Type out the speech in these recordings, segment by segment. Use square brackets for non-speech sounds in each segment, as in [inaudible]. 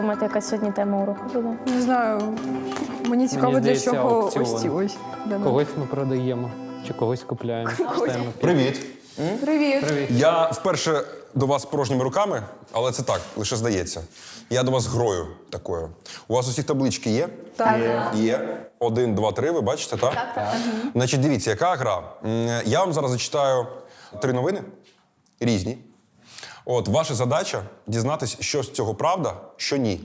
думаєте, яка сьогодні тема уроку буде? Не знаю. Мені цікаво, для здається, чого аукціон. ось ці ось. Когось ми продаємо чи когось купляємо. Читаємо. Привіт. Привіт. Я вперше до вас порожніми руками, але це так, лише здається. Я до вас грою такою. У вас усіх таблички є? Так. Є. Один, два, три, ви бачите, так? Так, так. Значить, дивіться, яка гра. М, Я вам зараз зачитаю три новини різні. От, ваша задача дізнатися, що з цього правда, що ні.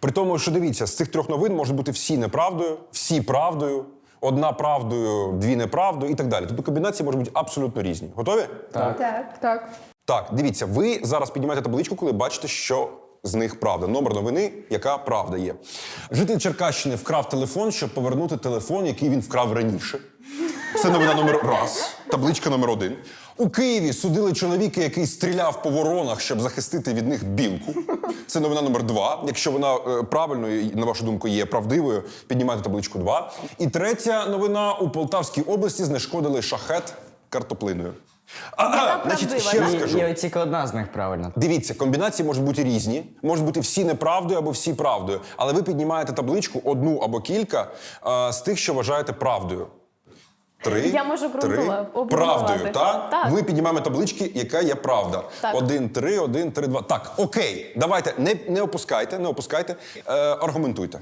При тому, що дивіться, з цих трьох новин можуть бути всі неправдою, всі правдою, одна правдою, дві неправдою і так далі. Тобто комбінації можуть бути абсолютно різні. Готові? Так. Так. Так, дивіться, ви зараз піднімаєте табличку, коли бачите, що з них правда. Номер новини, яка правда є. Житель Черкащини вкрав телефон, щоб повернути телефон, який він вкрав раніше. Це новина номер раз, табличка номер один. У Києві судили чоловіка, який стріляв по воронах, щоб захистити від них білку. Це новина номер два. Якщо вона е, правильною, на вашу думку, є правдивою, піднімайте табличку два. І третя новина у Полтавській області знешкодили шахет картоплиною. А, а, значить, ще раз скажу. Є тільки одна з них правильно. Дивіться, комбінації можуть бути різні, можуть бути всі неправдою або всі правдою. Але ви піднімаєте табличку одну або кілька е, з тих, що вважаєте правдою. Три, Я можу три. ґрунтувати, правдою, так? Так. Ми піднімаємо таблички, яка є правда. Так. Один, три, один, три, два. Так, окей, давайте, не, не опускайте, не опускайте, е, аргументуйте.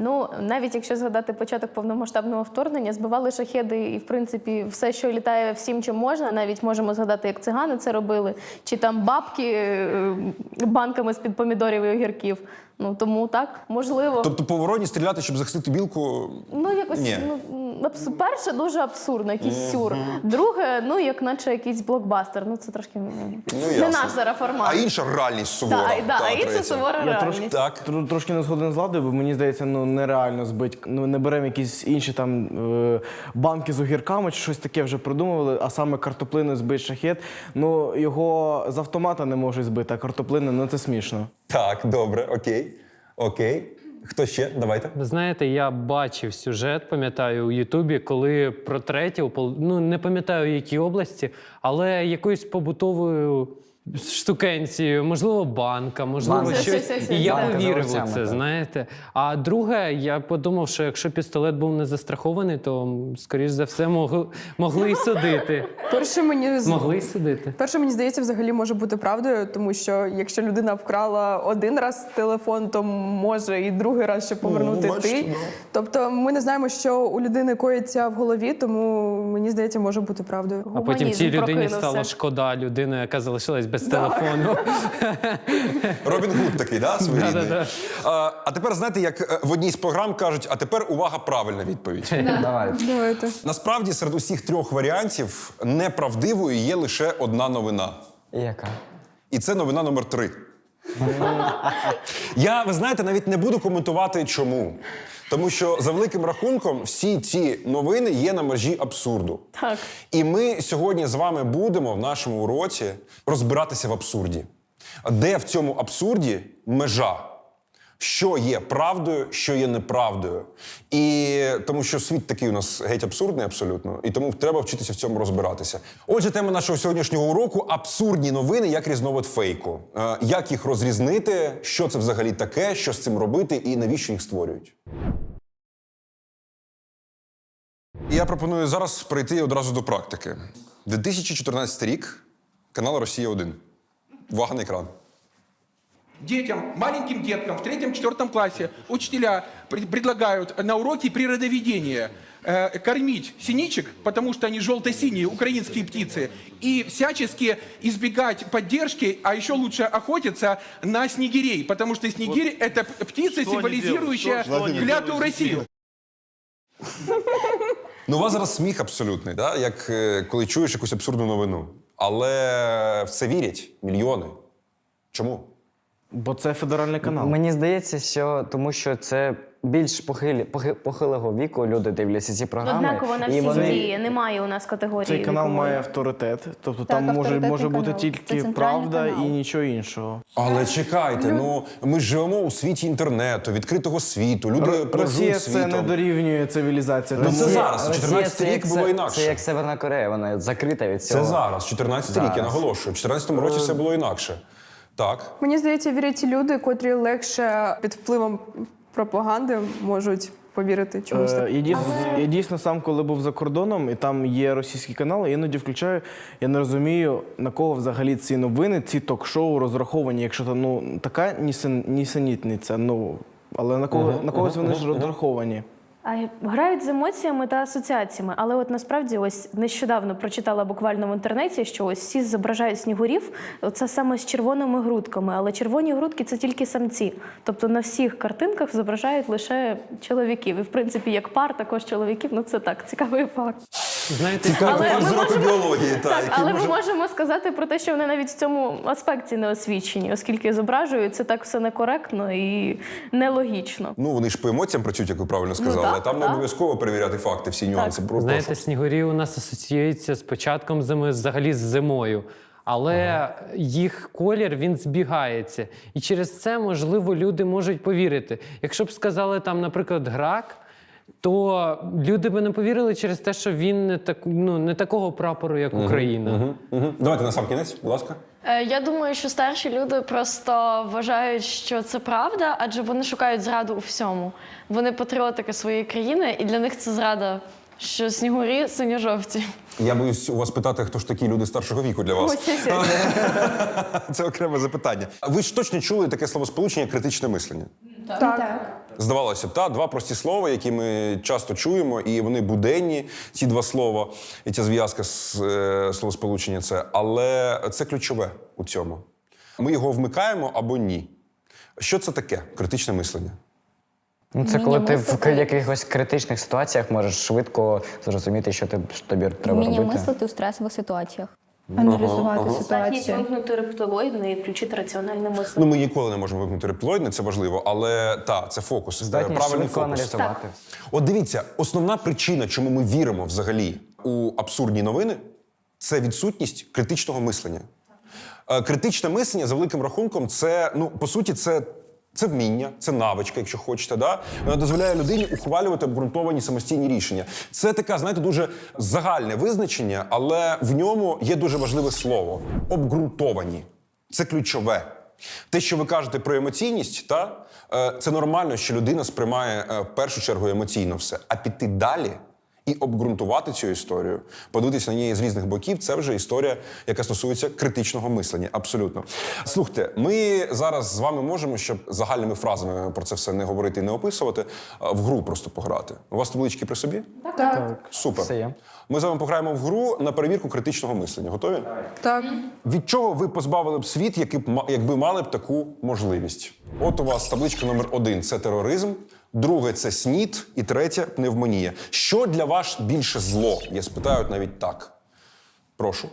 Ну, навіть якщо згадати початок повномасштабного вторгнення, збивали шахеди і, в принципі, все, що літає всім, чим можна. Навіть можемо згадати, як цигани це робили, чи там бабки е, банками з-під помідорів і огірків. Ну тому так, можливо. Тобто по вороні стріляти, щоб захистити білку. Ну, якось Ні. ну, перше дуже абсурдно, якийсь сюр. Друге, ну як наче якийсь блокбастер. Ну це трошки ну, не ясно. наш зараз формат. А інша реальність сувора. Так, да, Та, а інша сувора Я трошки, Так. трошки не згоден з владою, бо мені здається, ну нереально збити. Ну не беремо якісь інші там е, банки з огірками чи щось таке вже придумували, а саме картоплину збити шахет. Ну його з автомата не можуть збити, а картоплини, ну це смішно. Так, добре, окей. Окей. Хто ще? Давайте. Ви знаєте, я бачив сюжет, пам'ятаю, у Ютубі, коли про третє, ну не пам'ятаю, в якій області, але якоюсь побутовою штукенцією, можливо, банка, можливо, Банка. щось. Все-все-все, І я так. повірив Банка у це, так. знаєте. А друге, я подумав, що якщо пістолет був не застрахований, то, м, скоріш за все, могли, могли й судити. Перше мені з- Могли й судити. Перше, мені здається, взагалі може бути правдою, тому що якщо людина вкрала один раз телефон, то може і другий раз ще повернути Ну, бачите, ти. да. Тобто ми не знаємо, що у людини коїться в голові, тому мені здається, може бути правдою. А потім Гуманізм цій людині прокинувся. стало шкода людини, яка залишилась без телефону. [laughs] Робін Гуд такий, да, своєрідний? Да-да-да. А, а тепер знаєте, як е, в одній з програм кажуть, а тепер увага, правильна відповідь. [laughs] Давай. Давайте. Насправді серед усіх трьох варіантів неправдивою є лише одна новина. І яка? І це новина номер три. Я, ви знаєте, навіть не буду коментувати чому. Тому що за великим рахунком всі ці новини є на межі абсурду. Так. І ми сьогодні з вами будемо в нашому уроці розбиратися в абсурді. Де в цьому абсурді межа? Що є правдою, що є неправдою. І тому що світ такий у нас геть абсурдний абсолютно, і тому треба вчитися в цьому розбиратися. Отже, тема нашого сьогоднішнього уроку абсурдні новини як різновид фейку. Е, Як їх розрізнити, що це взагалі таке, що з цим робити і навіщо їх створюють. Я пропоную зараз прийти одразу до практики. 2014 рік, канал Росія 1. Увага на екран Детям, маленьким деткам в третьем-четвертом классе учителя пред- предлагают на уроке природоведения э, кормить синичек, потому что они желто-синие, украинские птицы, и всячески избегать поддержки, а еще лучше охотиться на снегирей, потому что снегирь — это п- птица, символизирующая клятую Россию. Ну, у вас зараз сміх абсолютний, да? як е, коли чуєш якусь абсурдну новину. Але в це вірять мільйони. Чому? Бо це федеральний канал. Мені здається, що тому що це більш похилі, похи- похилого віку люди дивляться ці програми. Однаково на всі вони- дії. Немає у нас категорії. Цей канал вікової. має авторитет, тобто Так, там може, авторитетний може бути канал. Це тільки центральний правда канал. і нічого іншого. Але чекайте, ну ми ж живемо у світі інтернету, відкритого світу. Люди Р- Росія це не дорівнює цивілізація. Ну, Тому це Росія- зараз, Росія 14 це рік як було Се- інакше. Це як Северна Корея, вона закрита від цього. Це зараз, 14 рік, я наголошую. В 14 році все було інакше. Так. Мені здається, вірять ті люди, котрі легше під впливом пропаганди можуть повірити чомусь. Е, я, дійсно, я дійсно сам, коли був за кордоном, і там є російські канали, я іноді включаю, я не розумію, на кого взагалі ці новини, ці ток-шоу розраховані, якщо там ну, така нісенітниця, ну, але на, кого, на когось вони ж розраховані. А грають з емоціями та асоціаціями, але от насправді ось нещодавно прочитала буквально в інтернеті, що ось всі зображають снігурів. Це саме з червоними грудками, але червоні грудки це тільки самці. Тобто на всіх картинках зображають лише чоловіків. І в принципі, як пар, також чоловіків. Ну це так, цікавий факт. Знаєте, Але ми можемо- біології, та, Так, але може- ми можемо сказати про те, що вони навіть в цьому аспекті не освічені, оскільки зображують це так все некоректно і нелогічно. Ну, вони ж по емоціям працюють, як ви правильно сказали. Так, там не обов'язково перевіряти факти, всі нюанси. Про- Знаєте, снігурі у нас асоціюються з початком зими, взагалі з зимою. Але їх колір він збігається. І через це, можливо, люди можуть повірити. Якщо б сказали там, наприклад, грак, то люди би не повірили через те, що він не так, ну, не такого прапору, як Україна. Мгм, мгм. Давайте на сам кінець, будь ласка. Е, Я думаю, що старші люди просто вважають, що це правда, адже вони шукають зраду у всьому. Вони патріотики своєї країни, і для них це зрада, що снігурі синьо-жовті. Я боюсь у вас питати, хто ж такі люди старшого віку для вас. Ось ось ось. [laughs] Це окреме запитання. Ви ж точно чули таке словосполучення критичне мислення? Так. Здавалося б, та два прості слова, які ми часто чуємо, і вони буденні, ці два слова, і ця зв'язка з е, словосполучення це. Але це ключове у цьому. Ми його вмикаємо або ні. Що це таке критичне мислення? Ну, це коли ти в к- якихось критичних ситуаціях можеш швидко зрозуміти, що ти- що тобі треба Вміння робити. мислити у стресових ситуаціях. Аналізувати Здатність ситуацію. вимкнути рептилоїдне і включити раціональне мислення. Ну, ми ніколи не можемо вимкнути рептилоїдне, це важливо, але та, це фокус. е, Здатність правильний фокус. аналізувати. От дивіться, основна причина, чому ми віримо взагалі у абсурдні новини, це відсутність критичного мислення. Е, Критичне мислення за великим рахунком, це ну по суті, це. Це вміння, це навичка, якщо хочете. Да? Вона дозволяє людині ухвалювати обґрунтовані самостійні рішення. Це таке, знаєте, дуже загальне визначення, але в ньому є дуже важливе слово обґрунтовані. Це ключове. Те, що ви кажете про емоційність, та е, це нормально, що людина сприймає е, в першу чергу емоційно все, а піти далі і обґрунтувати цю історію, подивитися на неї з різних боків. Це вже історія, яка стосується критичного мислення. Абсолютно. Слухайте, ми зараз з вами можемо, щоб загальними фразами про це все не говорити і не описувати, в гру просто пограти. У вас таблички при собі? Так. Супер. Все є. Ми з вами пограємо в гру на перевірку критичного мислення. Готові? Так. Від чого ви позбавили б світ, який б ма- якби мали б таку можливість? От у вас табличка номер один це тероризм, друге це снід, і третє пневмонія. Що для вас більше зло? Я спитаю навіть так. Прошу.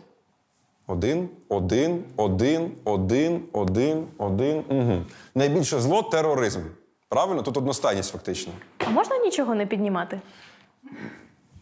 Один, один, один, один, один, один. Угу. Найбільше зло тероризм. Правильно? Тут одностайність фактично. А можна нічого не піднімати?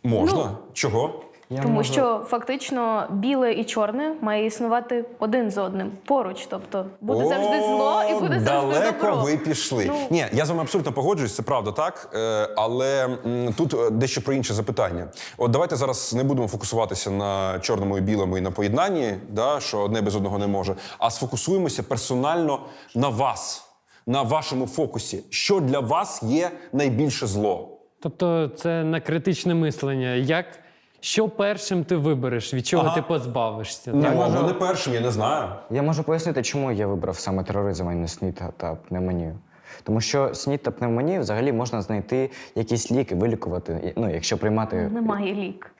Можна. Чого? Я Тому можу- що фактично біле і чорне має існувати один з одним поруч. Тобто буде завжди зло і буде О, завжди далеко добро. ви пішли. Ну. Ні, я з вами абсолютно погоджуюсь, це правда так. Е, але м, тут е, дещо про інше запитання. От давайте зараз не будемо фокусуватися на чорному і білому і на поєднанні, да, що одне без одного не може, а сфокусуємося персонально на вас, на вашому фокусі. Що для вас є найбільше зло? Тобто це на критичне мислення. Як що першим ти вибереш, від чого Ага. ти позбавишся? Ну, так? може, не першим, я не знаю. Я можу пояснити, чому я вибрав саме тероризм, а не снід та- пневмонію. Тому що снід та пневмонію взагалі можна знайти якісь ліки, вилікувати, ну, якщо приймати. Немає лік.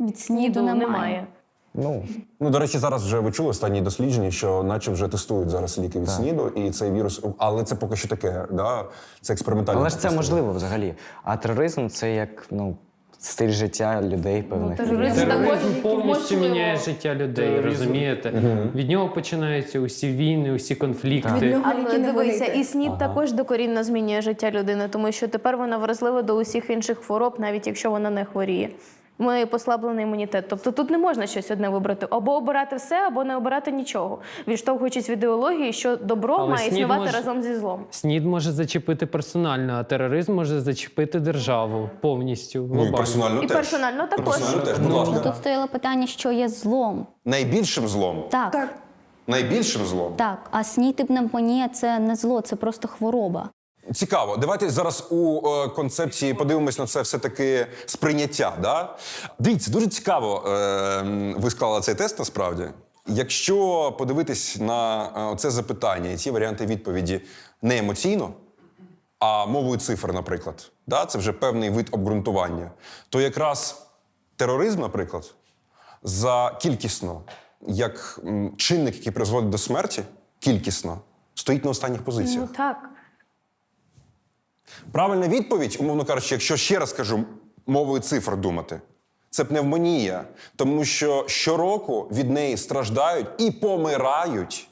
Від Ніду немає. Ну, Ну, до речі, зараз вже ви чули останні дослідження, що наче вже тестують зараз ліки від СНІДу, і цей вірус, але це поки що таке, да? це експериментальне. але ж це тестування. можливо взагалі. А тероризм це як ну, стиль життя людей певних. тероризм Тероризм також повністю можливо. міняє життя людей, розумієте? Від нього починаються усі війни, усі конфлікти. Але дивися, і снід також докорінно змінює життя людини, тому що тепер вона вразлива до усіх інших хвороб, навіть якщо вона не хворіє. Ми послаблений імунітет. Тобто тут не можна щось одне вибрати. Або обирати все, або не обирати нічого. Відштовхуючись від ідеології, що добро Але має снід існувати може- разом зі злом. СНІД може зачепити персонально, а тероризм може зачепити державу повністю. Ну і глобально. персонально І теж. персонально також. Персонально теж, будь Ну, ласка. тут стояло питання, що є злом. Найбільшим злом. Так. Так. найбільшим злом. Так, а снід і пневмонія це не зло, це просто хвороба. Цікаво, давайте зараз у е, концепції подивимось на це все-таки сприйняття. Да? Дивіться, дуже цікаво. Е, ви склали цей тест насправді. Якщо подивитись на е, це запитання і ці варіанти відповіді не емоційно, а мовою цифр, наприклад, да? це вже певний вид обґрунтування, то якраз тероризм, наприклад, за кількісно, як чинник, який призводить до смерті, кількісно, стоїть на останніх позиціях. Ну так. Правильна відповідь, умовно кажучи, якщо ще раз кажу мовою цифр думати, це пневмонія, тому що щороку від неї страждають і помирають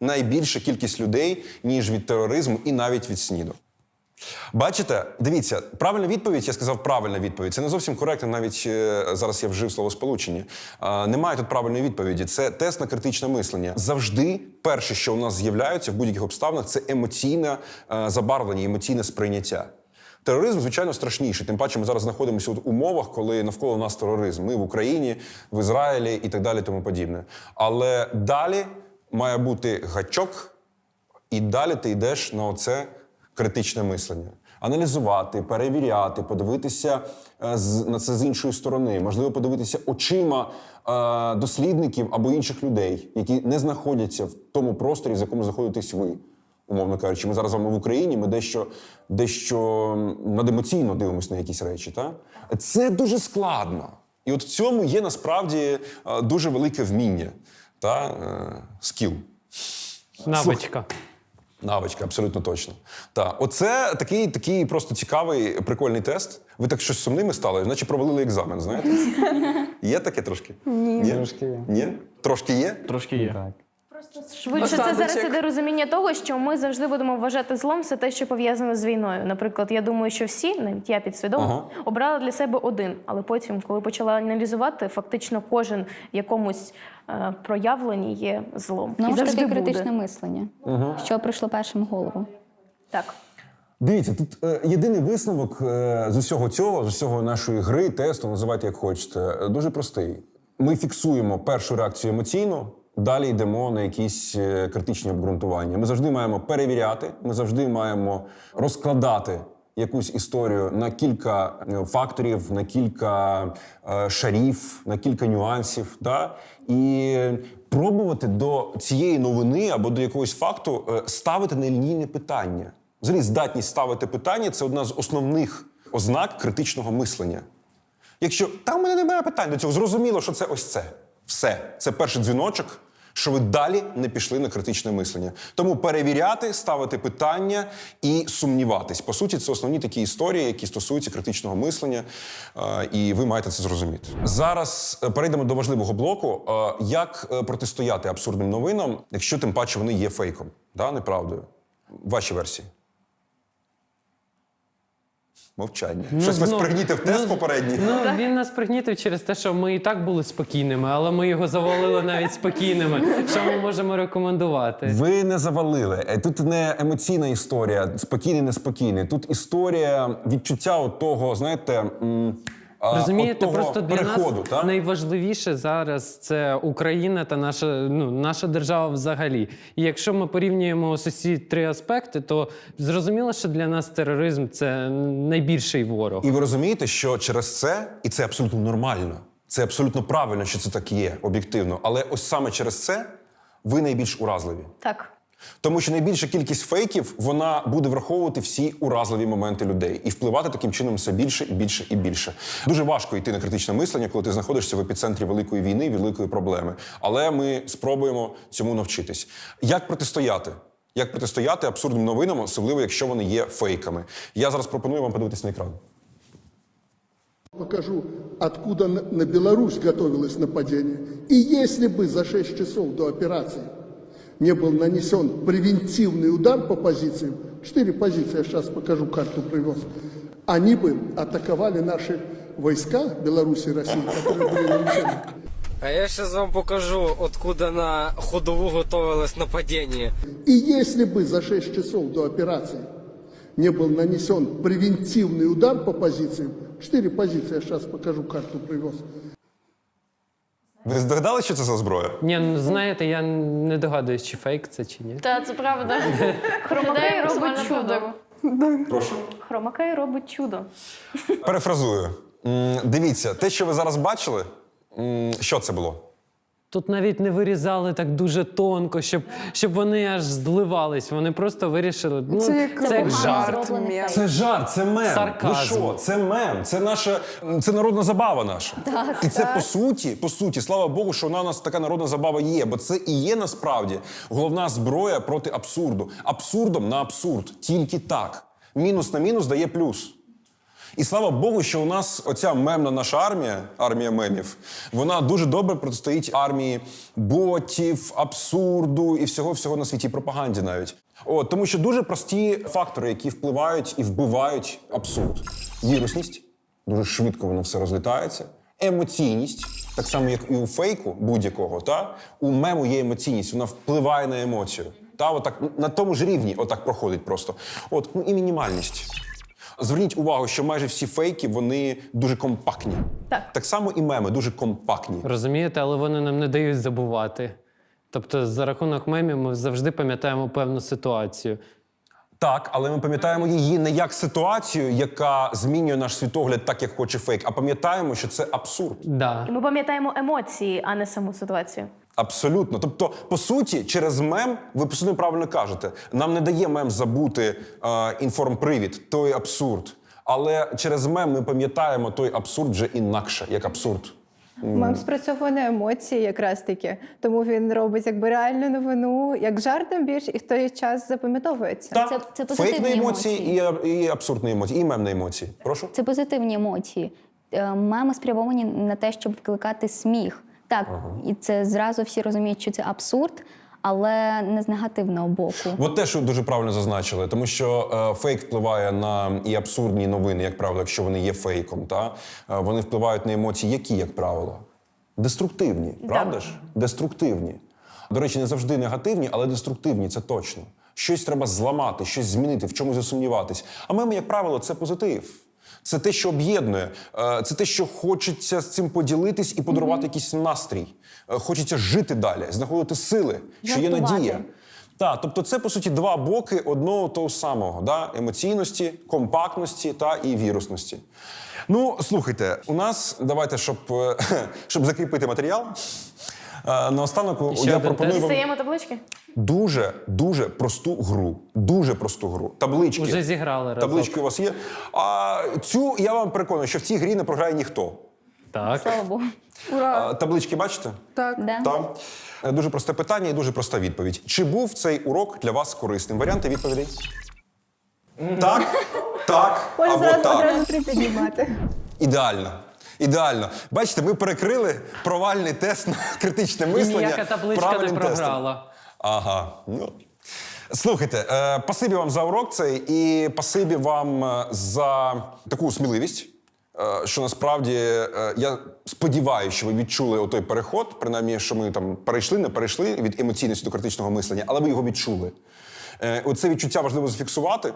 найбільша кількість людей, ніж від тероризму і навіть від СНІДу. Бачите, дивіться, правильна відповідь, я сказав правильна відповідь. Це не зовсім коректно, навіть е, зараз я вжив слово сполучення. Е, немає тут правильної відповіді. Це тест на критичне мислення. Завжди перше, що у нас з'являється в будь-яких обставинах, це емоційне е, забарвлення, емоційне сприйняття. Тероризм, звичайно, страшніший. Тим паче, ми зараз знаходимося в умовах, коли навколо нас тероризм. Ми в Україні, в Ізраїлі і так далі, тому подібне. Але далі має бути гачок, і далі ти йдеш на оце критичне мислення. Аналізувати, перевіряти, подивитися е, на це з іншої сторони, можливо, подивитися очима е, дослідників або інших людей, які не знаходяться в тому просторі, в якому знаходитесь ви. Умовно кажучи, ми зараз з вами в Україні, ми дещо, дещо надемоційно дивимося на якісь речі. Та? Це дуже складно. І от в цьому є насправді е, дуже велике вміння та скіл. Навичка. Навичка, абсолютно точно. Так, оце такий, такий просто цікавий, прикольний тест. Ви так щось сумними стали, наче провалили екзамен, знаєте? [laughs] Є таке трошки? Ні. Трошки є. Ні? Трошки є? Трошки є. Так. Швидше це зараз іде розуміння того, що ми завжди будемо вважати злом все те, що пов'язане з війною. Наприклад, я думаю, що всі, навіть я підсвідомо, Ага. обрали для себе один. Але потім, коли почала аналізувати, фактично кожен в якомусь е, проявленні є злом. Ну, І ж завжди таки буде. критичне мислення. Що прийшло першим в голову? Так. Дивіться, тут е, єдиний висновок е, з усього цього, з усього нашої гри, тесту, називайте як хочете, е, дуже простий. Ми фіксуємо першу реакцію емоційно, далі йдемо на якісь е, критичні обґрунтування. Ми завжди маємо перевіряти, ми завжди маємо розкладати якусь історію на кілька е, факторів, на кілька е, шарів, на кілька нюансів. Да? І пробувати до цієї новини або до якогось факту ставити нелінійне питання. Взагалі, здатність ставити питання це одна з основних ознак критичного мислення. Якщо там у мене немає питань до цього, зрозуміло, що це ось це. Все. Це перший дзвіночок, що ви далі не пішли на критичне мислення. Тому перевіряти, ставити питання і сумніватись. По суті, це основні такі історії, які стосуються критичного мислення, е, і ви маєте це зрозуміти. Зараз е, перейдемо до важливого блоку: Е, як протистояти абсурдним новинам, якщо тим паче вони є фейком, да, неправдою. Ваші версії. Мовчання. Щось ви знов- ну, тест ну, попередній. Ну, він нас пригнітив через те, що ми і так були спокійними, але ми його завалили навіть спокійними. Що ми можемо рекомендувати? Ви не завалили. Е, Тут не емоційна історія, спокійний, неспокійний. Тут історія відчуття того, знаєте. м, Розумієте, просто для переходу, нас та? найважливіше зараз це Україна та наша, ну, наша держава взагалі. І якщо ми порівнюємо ось ці три аспекти, то зрозуміло, що для нас тероризм це найбільший ворог. І ви розумієте, що через це, і це абсолютно нормально, це абсолютно правильно, що це так є, об'єктивно. Але ось саме через це ви найбільш уразливі. Так. Тому що найбільша кількість фейків вона буде враховувати всі уразливі моменти людей і впливати таким чином все більше і більше і більше. Дуже важко йти на критичне мислення, коли ти знаходишся в епіцентрі великої війни, великої проблеми. Але ми спробуємо цьому навчитись. Як протистояти? Як протистояти абсурдним новинам, особливо якщо вони є фейками? Я зараз пропоную вам подивитись на екран. Покажу, откуда на Беларусь готовилось нападение. И если бы за 6 часов до операции не был нанесен превентивный удар по позициям, четыре позиции, я сейчас покажу, карту привез, они бы атаковали наши войска Беларуси и России, которые были нанесены. А я сейчас вам покажу, откуда на ходову готовилось нападение. И если бы за 6 часов до операции не был нанесен превентивный удар по позициям, четыре позиции, я сейчас покажу, карту привез, ви здогадали, що це за зброя? Ні, ну знаєте, я не догадуюсь, чи фейк це чи ні. Та це правда. [laughs] Хромакей робить чудо. Прошу. Хромакей робить чудо. Перефразую. М, Дивіться, те, що ви зараз бачили, м, що це було? Тут навіть не вирізали так дуже тонко, щоб, щоб вони аж зливались. Вони просто вирішили. Ну, Це як це як жарт. Це жарт, це мем. Сарказм. Ви що? Це мем, це наша це народна забава наша. і це по суті, по суті, слава Богу, що вона у нас така народна забава є, бо це і є насправді головна зброя проти абсурду. Абсурдом на абсурд. Тільки так. Мінус на мінус дає плюс. І слава Богу, що у нас оця мемна наша армія, армія мемів, вона дуже добре протистоїть армії ботів, абсурду і всього всього на світі пропаганді навіть. От, тому що дуже прості фактори, які впливають і вбивають абсурд. Вірусність, дуже швидко воно все розлітається. Емоційність, так само, як і у фейку будь-якого, та у мему є емоційність, вона впливає на емоцію. Та отак на тому ж рівні, отак проходить просто. От ну і мінімальність. Зверніть увагу, що майже всі фейки вони дуже компактні. Так. Так само і меми дуже компактні. Розумієте, але вони нам не дають забувати. Тобто, за рахунок мемів ми завжди пам'ятаємо певну ситуацію. Так, але ми пам'ятаємо її не як ситуацію, яка змінює наш світогляд так, як хоче фейк, а пам'ятаємо, що це абсурд. Да. І ми пам'ятаємо емоції, а не саму ситуацію. Абсолютно. Тобто, по суті, через мем, ви абсолютно правильно кажете, нам не дає мем забути е, інформпривід, той абсурд. Але через мем ми пам'ятаємо той абсурд вже інакше, як абсурд. Мем спрацьовує на емоції якраз таки. Тому він робить якби реальну новину, як жартом більш і в той час запам'ятовується. Так, Це- це позитивні фейк на емоції, емоції. І, і абсурдні емоції, і мем на емоції. Прошу. Це позитивні емоції. Е, Меми спрямовані на те, щоб викликати сміх. Так, і це зразу всі розуміють, що це абсурд, але не з негативного боку. От те, що дуже правильно зазначили, тому що е, фейк впливає на і абсурдні новини, як правило, якщо вони є фейком, та е, вони впливають на емоції, які, як правило, деструктивні, правда ж? Деструктивні. До речі, не завжди негативні, але деструктивні, це точно. Щось треба зламати, щось змінити, в чомусь засумніватись. А меми, як правило, це позитив. Це те, що об'єднує, Е, це те, що хочеться з цим поділитись і подарувати якийсь настрій. Е, Хочеться жити далі, знаходити сили, що є надія. Так, тобто це по суті два боки одного того самого: да? емоційності, компактності та і вірусності. Ну, слухайте, у нас давайте, щоб, е, [laughs] щоб закріпити матеріал. Наостанок ще я пропоную тест. вам Дістаємо таблички? Дуже дуже просту гру. Дуже просту гру. Таблички. Уже зіграли разок. Таблички у вас є. А цю я вам переконую, що в цій грі не програє ніхто. Так. Слава Богу. А, таблички бачите? Так. Да. Там Е, дуже просте питання і дуже проста відповідь. Чи був цей урок для вас корисним? Варіанти відповідей? Так, так або так. одразу припіднімати. Ідеально. Ідеально. Бачите, ми перекрили провальний тест на [laughs] критичне мислення. ніяка табличка не правильним тестом. програла. Ага. Ну. Слухайте, е, пасибі вам за урок цей і пасибі вам е, за таку сміливість. е, Що насправді е, я сподіваюся, що ви відчули отой переход, принаймні, що ми там перейшли, не перейшли від емоційності до критичного мислення, але ви його відчули. Оце відчуття важливо зафіксувати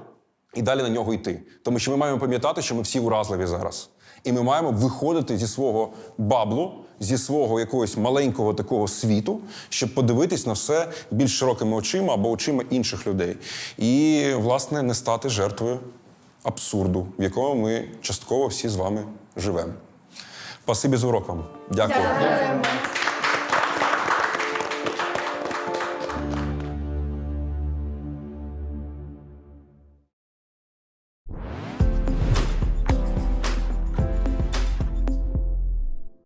і далі на нього йти. Тому що ми маємо пам'ятати, що ми всі уразливі зараз. І ми маємо виходити зі свого баблу, зі свого якогось маленького такого світу, щоб подивитись на все більш широкими очима або очима інших людей. І, власне, не стати жертвою абсурду, в якому ми частково всі з вами живемо. Спасибі за урок вам. Дякую. Дякуємо.